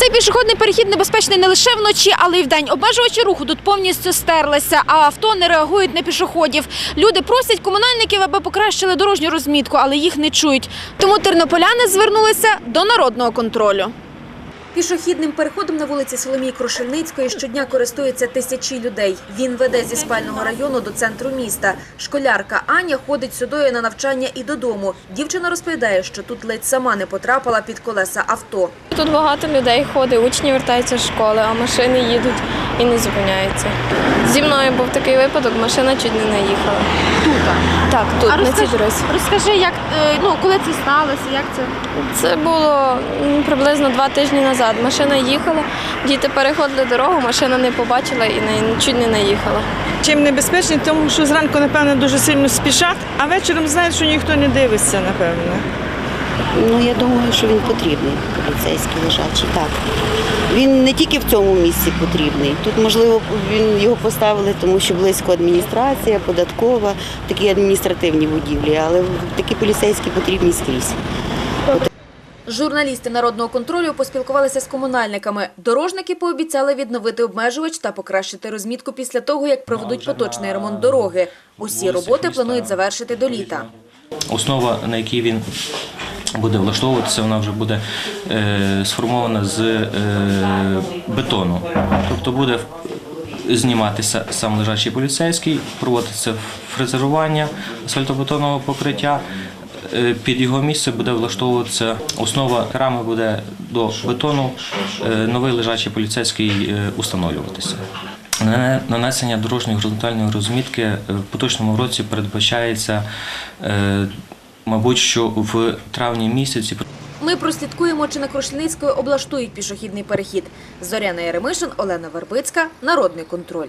Цей пішохідний перехід небезпечний не лише вночі, але й вдень. Обмежувачі руху тут повністю стерлися, а авто не реагують на пішоходів. Люди просять комунальників, аби покращили дорожню розмітку, але їх не чують. Тому тернополяни звернулися до народного контролю. Пішохідним переходом на вулиці Соломії Крушельницької щодня користуються тисячі людей. Він веде зі спального району до центру міста. Школярка Аня ходить сюди на навчання і додому. Дівчина розповідає, що тут ледь сама не потрапила під колеса авто. Тут багато людей ходить, учні вертаються з школи, а машини їдуть і не зупиняються. Зі мною був такий випадок, машина чуть не наїхала. Тут. Так, тут, на цій дорозі. розкажи, як ну коли це сталося, як це? Це було приблизно два тижні назад. Машина їхала, діти переходили дорогу, машина не побачила і не, чуть не наїхала. Чим небезпечний, тому що зранку, напевно, дуже сильно спішать, а вечором знають, що ніхто не дивиться, напевно. Ну, я думаю, що він потрібний, поліцейський лежачий. Так. Він не тільки в цьому місці потрібний. Тут, можливо, він його поставили, тому що близько адміністрація, податкова, такі адміністративні будівлі, але такі поліцейські потрібні скрізь. Журналісти народного контролю поспілкувалися з комунальниками. Дорожники пообіцяли відновити обмежувач та покращити розмітку після того, як проведуть поточний ремонт дороги. Усі роботи планують завершити до літа. Основа, на якій він буде влаштовуватися, вона вже буде е, сформована з е, бетону. Тобто буде зніматися сам лежачий поліцейський, проводиться фрезерування асфальтобетонного покриття. Е, Під його місце буде влаштовуватися основа рами буде до бетону, е, новий лежачий поліцейський е, установлюватися. Нанесення дорожньої горизонтальної розмітки в поточному році передбачається, мабуть, що в травні місяці. Ми прослідкуємо, чи на Крушельницької облаштують пішохідний перехід. Зоряна Яремишин, Олена Вербицька, Народний контроль.